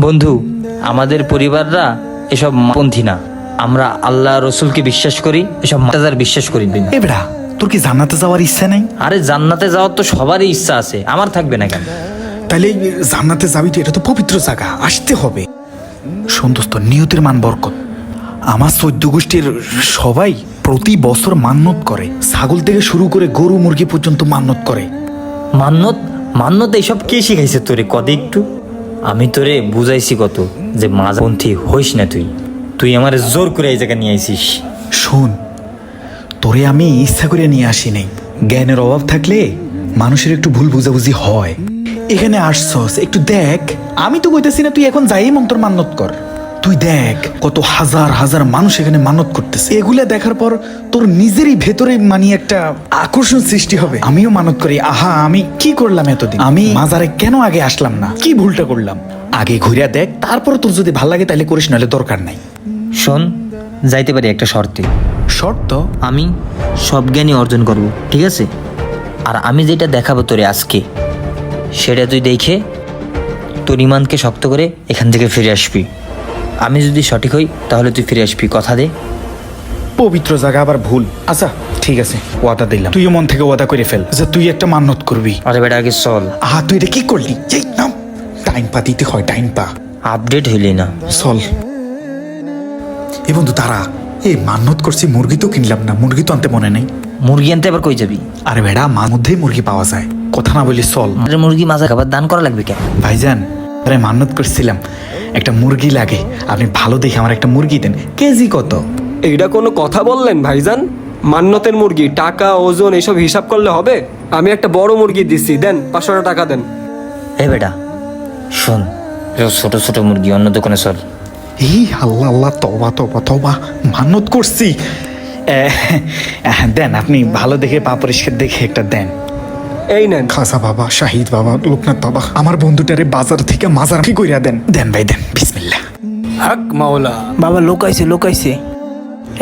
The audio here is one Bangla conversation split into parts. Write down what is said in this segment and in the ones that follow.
বন্ধু আমাদের পরিবাররা এসব পন্থী না। আমরা আল্লাহ রসুলকে বিশ্বাস করি এসব মাতাজার বিশ্বাস করি না। এবড়া তোর কি জান্নাতে যাওয়ার ইচ্ছা নেই? আরে জান্নাতে যাওয়ার তো সবারই ইচ্ছা আছে আমার থাকবে না কেন? তাহলে জান্নাতে যাবি তো এটা তো পবিত্র জায়গা আসতে হবে। দোস্ত নিয়তের মান বরকত। আমার চোদ্দ গোষ্ঠীর সবাই প্রতি বছর মান্যত করে ছাগল থেকে শুরু করে গরু মুরগি পর্যন্ত মান্যত করে। মান্যত মান্যত এইসব কে শিখাইছে তোরে? কদে একটু। আমি তোরে বুঝাইছি কত যে মাঝপন্থী হইস না তুই। তুই আমার জোর করে এই জায়গা নিয়ে আইসিস। শোন, তোরে আমি ইচ্ছা করে নিয়ে আসি নাই। জ্ঞানের অভাব থাকলে মানুষের একটু ভুল বুঝাবুঝি হয়। এখানে আসছস, একটু দেখ। আমি তো কইতেছি না তুই এখন যাই মন্তর মান্যত কর। তুই দেখ কত হাজার হাজার মানুষ এখানে মানত করতেছে। এগুলা দেখার পর তোর নিজেরই ভেতরে মানে একটা আকর্ষণ সৃষ্টি হবে। আমিও মানত করি। আহা আমি কি করলাম এতদিন? আমি মাজারে কেন আগে আসলাম না? কি ভুলটা করলাম? আগে ঘুরিয়া দেখ তারপর তোর যদি ভালো লাগে তাহলে করিস নাহলে দরকার নাই। শোন যাইতে পারি একটা শর্তে। শর্ত? আমি সব জ্ঞানই অর্জন করব ঠিক আছে? আর আমি যেটা দেখাবো তোরে আজকে সেটা তুই দেখে তোর ইমানকে শক্ত করে এখান থেকে ফিরে আসবি। আমি যদি সঠিক হই তাহলে তুই ফিরে আসবি। কথা দে। পবিত্র জায়গা আবার ভুল। আচ্ছা ঠিক আছে ওয়াদা দিলাম। তুইও মন থেকে ওয়াদা করে ফেল যে তুই একটা মান্যত করবি। আরে বেটা আগে চল। আহা তুই এটা কি করলি? এই নাম টাইম পা দিতে হয় টাইম পা। আপডেট হইলি না। চল। এ বন্ধু তারা এই মান্যত করছি মুরগি তো কিনলাম না। মুরগি তো আনতে মনে নেই। মুরগি আনতে আবার কই যাবি? আরে বেড়া মার মধ্যেই মুরগি পাওয়া যায়। কথা না বলি চল। আরে মুরগি মাজা খাবার দান করা লাগবে কেন? ভাইজান আরে মান্যত করছিলাম। একটা মুরগি লাগে। আপনি ভালো দেখে আমার একটা মুরগি দেন। কেজি কত? এইটা কোনো কথা বললেন ভাইজান? মান্যতের মুরগি টাকা ওজন এসব হিসাব করলে হবে? আমি একটা বড় মুরগি দিচ্ছি দেন পাঁচশো টাকা দেন। এ বেটা শোন। এসব ছোট ছোট মুরগি অন্য দোকানে চল। এই আল্লাহ আল্লাহ তবা তবা তবা মান্যত করছি। এ, দেন আপনি ভালো দেখে পা পরিষ্কার দেখে একটা দেন। এই নেন। খাসা বাবা শাহিদ বাবা লোকনাথ বাবা আমার বন্ধুটারে বাজার থেকে মাজার কি কইরা দেন। দেন ভাই দেন। বিসমিল্লাহ। হক মাওলা। বাবা লোক আইছে লোক আইছে।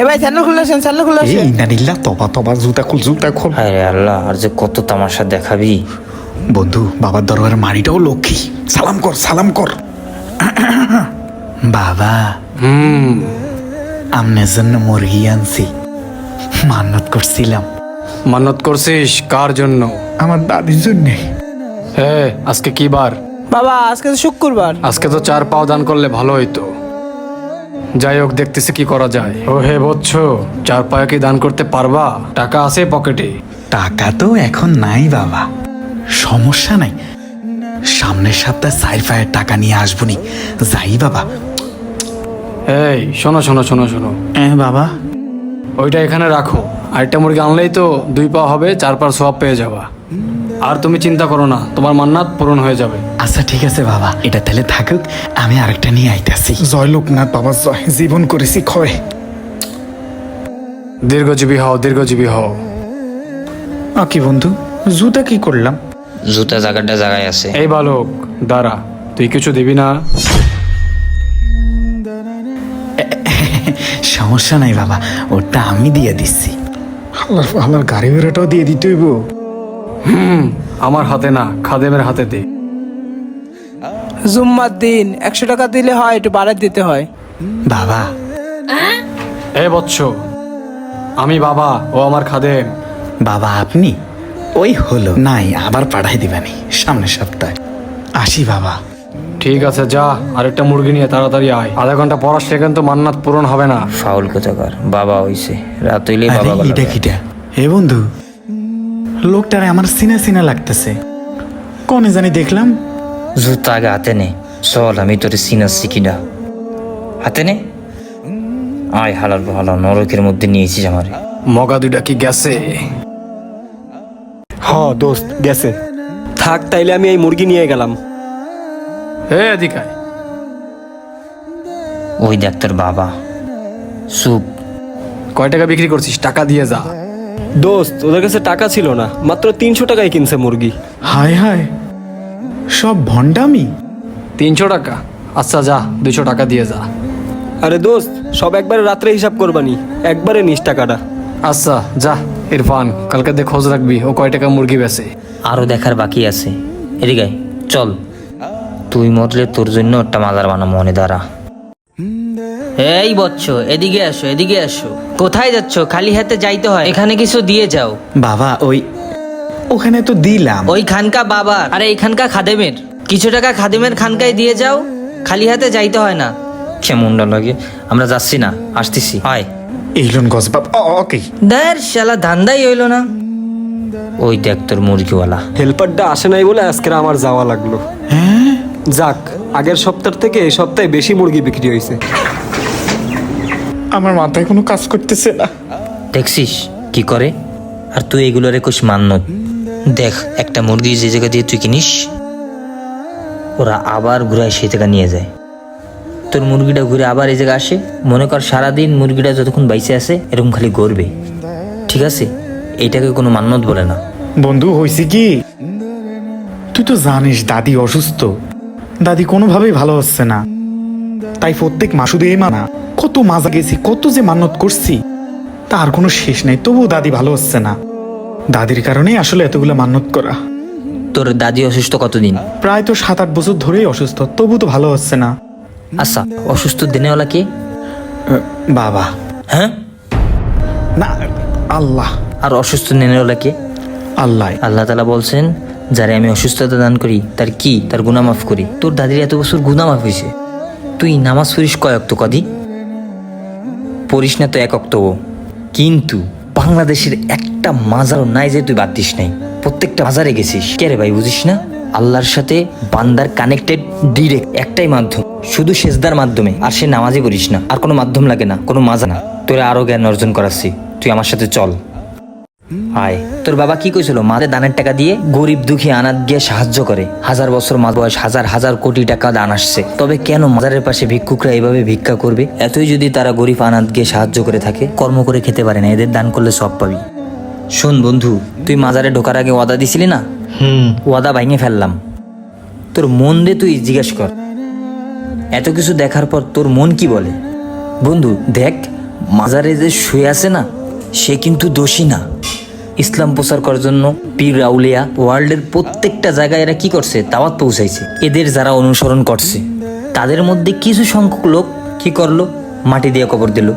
এ ভাই চ্যানেল খুলে আসেন চ্যানেল খুলে এই আসেন ইনানিল্লাহ তবা তবা জুতা খুল জুতা খুল। হায় রে আল্লাহ আর যে কত তামাশা দেখাবি। বন্ধু বাবার দরবারের মাড়িটাও লক্ষ্মী। সালাম কর সালাম কর। বাবা হুম। আমনের জন্য মুরগি আনছি। মান্নত করছিলাম। মান্নত করছিস? কার জন্য? আমার দাদির জন্যে। হ্যাঁ আজকে কি বার? বাবা আজকে তো শুক্রবার। আজকে তো চার পাও দান করলে ভালো হইতো। যাই হোক দেখতেছি কি করা যায়। ও হে বচ্চ চার পায়ে কি দান করতে পারবা? টাকা আছে পকেটে? টাকা তো এখন নাই বাবা। সমস্যা নাই। সামনের সপ্তাহে সাইড ফায়ের টাকা নিয়ে আসবনি। যাই বাবা। এই শোনো শোনো শোনো শোনো। এ বাবা। ওইটা এখানে রাখো। আরেকটা মুরগি আনলেই তো দুই পা হবে চার পার সব পেয়ে যাবা আর তুমি চিন্তা করো না তোমার মান্নাত পূরণ হয়ে যাবে আচ্ছা ঠিক আছে বাবা এটা তাহলে থাকুক আমি আরেকটা নিয়ে আইতাছি জয় লোকনাথ বাবা জয় জীবন করেছি ক্ষয় দীর্ঘজীবী হও দীর্ঘজীবী হও আ কি বন্ধু জুতা কি করলাম জুতা জায়গাটা জায়গায় আছে এই বালক দাঁড়া তুই কিছু দিবি না সমস্যা নাই বাবা ওটা আমি দিয়ে দিচ্ছি আল্লাহ আল্লাহর গাড়ি ভাড়াটাও দিয়ে দিতে হইব। হুম আমার হাতে না খাদেমের হাতে দে। জুম্মার দিন একশো টাকা দিলে হয় একটু বাড়ার দিতে হয়। বাবা। এ বৎস আমি বাবা ও আমার খাদেম। বাবা আপনি? ওই হলো। নাই আবার পাঠাই দিবানি সামনের সপ্তাহে। আসি বাবা। ঠিক আছে যা। আরেকটা মুরগি নিয়ে তাড়াতাড়ি আয়। আধা ঘণ্টা পর আসলে কিন্তু মান্নাত পূরণ হবে না। ফাউল কোথাকার? বাবা হইছে। রাত হইলে আরে বাবা এটা গলা কিটা? হে বন্ধু লোকটারে আমার সিনা সিনা লাগতেছে। কোনে জানি দেখলাম। জুতা আগে হাতে নে। চল আমি তোর সিনাচ্ছি কিনা হাতে নে। আয় হালাল ভালো নরকের মধ্যে নিয়েছিস আমারে। মগা দুইটা কি গেছে? হ দোস্ত গেছে। থাক তাইলে আমি এই মুরগি নিয়ে গেলাম। হে এদিকায় ওই দেখ তোর বাবা। সুপ। কয় টাকা বিক্রি করছিস? টাকা দিয়ে যা। দোস্ত ওদের কাছে টাকা ছিল না মাত্র তিনশো টাকায় কিনছে মুরগি। হায় হায় সব ভণ্ডামি। তিনশো টাকা? আচ্ছা যা দুইশো টাকা দিয়ে যা। আরে দোস্ত সব একবারে রাত্রে হিসাব করবানি একবারে নিস টাকাটা। আচ্ছা যা ইরফান কালকে দিয়ে খোঁজ রাখবি ও কয় টাকা মুরগি বেছে আরও দেখার বাকি আছে। এদিকে চল। তুই মরলে তোর জন্য একটা মাজার বানাবো মনে দ্বারা এই বচ্চ এদিকে আসো এদিকে আসো কোথায় যাচ্ছ? খালি হাতে যাইতে হয়। এখানে কিছু দিয়ে যাও। বাবা ওই ওখানে তো দিলাম। ওই খানকা বাবার। আরে এইখানকা খাদেমের। কিছু টাকা খাদেমের খানকায় দিয়ে যাও। খালি হাতে যাইতে হয় না। কেমনটা লাগে? আমরা যাচ্ছি না আসতেছি। হয় এইলন গছ বাপ ওকে। দের শালা ধান্দাই হইল না। ওই দেখ তোর মুরগিওয়ালা। হেল্পারটা আসে নাই বলে আজকে আমার যাওয়া লাগল। হ্যাঁ? যাক আগের সপ্তাহ থেকে এই সপ্তাহে বেশি মুরগি বিক্রি হয়েছে আমার মাথায় কোনো কাজ করতেছে না। দেখছিস কি করে? আর তুই এগুলোর একুশ মান্যত দেখ একটা মুরগি যে জায়গা দিয়ে তুই কিনিস ওরা আবার ঘুরায় সেই জায়গা নিয়ে যায়। তোর মুরগিটা ঘুরে আবার এই জায়গা আসে। মনে কর সারাদিন মুরগিটা যতক্ষণ বাইসে আসে এরকম খালি গড়বে। ঠিক আছে? এইটাকে কোনো মান্যত বলে না। বন্ধু হয়েছে কি? তুই তো জানিস দাদি অসুস্থ। দাদি কোনোভাবেই ভালো হচ্ছে না। তাই প্রত্যেক মাসুদে এই মানা কত মাজা গেছি কত যে মান্যত করছি তার কোনো শেষ নেই তবুও দাদি ভালো হচ্ছে না। দাদির কারণেই আসলে এতগুলো মান্যত করা। তোর দাদি অসুস্থ কতদিন? প্রায় তো সাত আট বছর ধরেই অসুস্থ তবু তো ভালো হচ্ছে না। আচ্ছা অসুস্থ দিনেওয়ালা কে? বাবা। হ্যাঁ? না আল্লাহ। আর অসুস্থ দিনেওয়ালা কে? আল্লাহ। আল্লাহ তালা বলছেন যারে আমি অসুস্থতা দান করি, তার কি? তার গুনাহ মাফ করি। তোর দাদির এত বছর গুনাহ মাফ হয়েছে তুই নামাজ পড়িস কয় অক্ত কদি? পড়িস না তো এক অক্তও কিন্তু বাংলাদেশের একটা মাজারও নাই যে তুই বাদ দিস নাই। প্রত্যেকটা মাজারে গেছিস। কে রে ভাই, বুঝিস না? আল্লাহর সাথে বান্দার কানেক্টেড ডিরেক্ট একটাই মাধ্যম। শুধু সেজদার মাধ্যমে। আর সে নামাজই পড়িস না। আর কোনো মাধ্যম লাগে না, কোনো মাজা না। তোরা আরও জ্ঞান অর্জন করাচ্ছি। তুই আমার সাথে চল। আয় তোর বাবা কি কইছিল? মাঝে দানের টাকা দিয়ে গরিব দুঃখী আনাত গিয়ে সাহায্য করে। হাজার বছর মা বয়স হাজার হাজার কোটি টাকা দান আসছে। তবে কেন মাজারের পাশে ভিক্ষুকরা এভাবে ভিক্ষা করবে? এতই যদি তারা গরিব আনাত গিয়ে সাহায্য করে থাকে কর্ম করে খেতে পারে না এদের দান করলে সব পাবি। শোন বন্ধু তুই মাজারে ঢোকার আগে ওয়াদা দিছিলি না? হুম। ওয়াদা ভাঙে ফেললাম। তোর মন দিয়ে তুই জিজ্ঞেস কর। এত কিছু দেখার পর তোর মন কি বলে? বন্ধু দেখ মাজারে যে শুয়ে আছে না সে কিন্তু দোষী না। ইসলাম প্রচার করার জন্য পীর রাউলিয়া ওয়ার্ল্ডের প্রত্যেকটা জায়গায় এরা কি করছে? দাওয়াত পৌঁছাইছে। এদের যারা অনুসরণ করছে, তাদের মধ্যে কিছু সংখ্যক লোক কি করল? মাটি দিয়ে কবর দিল।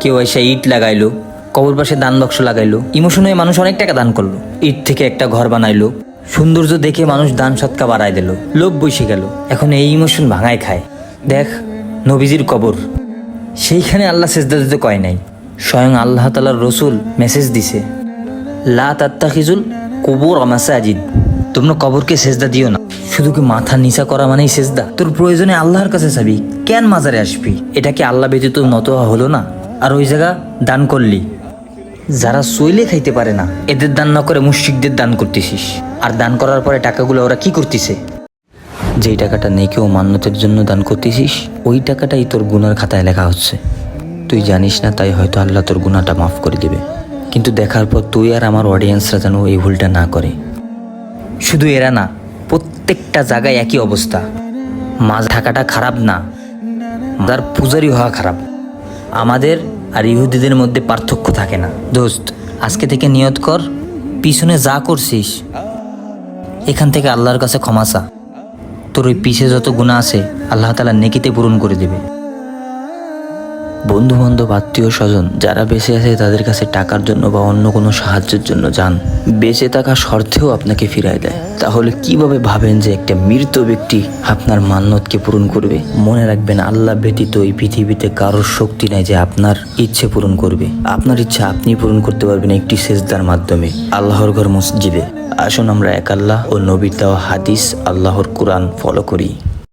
কেউ এসে ইট লাগাইলো, কবর পাশে দান বাক্স লাগাইলো। ইমোশন হয়ে মানুষ অনেক টাকা দান করল। ইট থেকে একটা ঘর বানাইলো। সৌন্দর্য দেখে মানুষ দান সৎকা বাড়ায় দিল। লোভ বসে গেল। এখন এই ইমোশন ভাঙায় খায়। দেখ, নবীজির কবর। সেইখানে আল্লাহ সেজদা দিতে কয় নাই। স্বয়ং আল্লাহ তালার রসুল মেসেজ দিছে। লা তাত্তাখিজুল কবর মাসাজিদ। তোমরা কবরকে সেজদা দিও না। শুধু কি মাথা নিচা করা মানেই সেজদা? তোর প্রয়োজনে আল্লাহর কাছে যাবি। কেন মাজারে আসবি? এটা কি আল্লাহ ব্যতীত নত হলো না? আর ওই জায়গা দান করলি। যারা সইলে খাইতে পারে না, এদের দান না করে মুশরিকদের দান করতেছিস। আর দান করার পরে টাকাগুলো ওরা কি করতেছে? যেই টাকাটা নেকেও মান্যতের জন্য দান করতেছিস, ওই টাকাটাই তোর গুনার খাতায় লেখা হচ্ছে। তুই জানিস না, তাই হয়তো আল্লাহ তোর গুনাটা মাফ করে দেবে। কিন্তু দেখার পর তুই আর আমার অডিয়েন্সরা যেন এই ভুলটা না করে। শুধু এরা না, প্রত্যেকটা জায়গায় একই অবস্থা। মাছ থাকাটা খারাপ না তার পূজারি হওয়া খারাপ। আমাদের আর ইহুদিদের মধ্যে পার্থক্য থাকে না। দোস্ত, আজকে থেকে নিয়ত কর, পিছনে যা করছিস, এখান থেকে আল্লাহর কাছে ক্ষমা চা। তোর ওই পিছে যত গুণা আছে, আল্লাহ তালা নেকিতে পূরণ করে দেবে। বন্ধু বান্ধব আত্মীয় স্বজন যারা বেঁচে আছে তাদের কাছে টাকার জন্য বা অন্য কোনো সাহায্যের জন্য যান। বেঁচে থাকা শর্তেও আপনাকে ফিরায় দেয়। তাহলে কীভাবে ভাবেন যে একটা মৃত ব্যক্তি আপনার মান্যতকে পূরণ করবে? মনে রাখবেন, আল্লাহ ব্যতীত এই পৃথিবীতে কারোর শক্তি নাই যে আপনার ইচ্ছে পূরণ করবে। আপনার ইচ্ছা আপনি পূরণ করতে পারবেন একটি সেজদার মাধ্যমে, আল্লাহর ঘর মসজিদে। আসুন আমরা এক আল্লাহ ও নবীর হাদিস আল্লাহর কোরআন ফলো করি।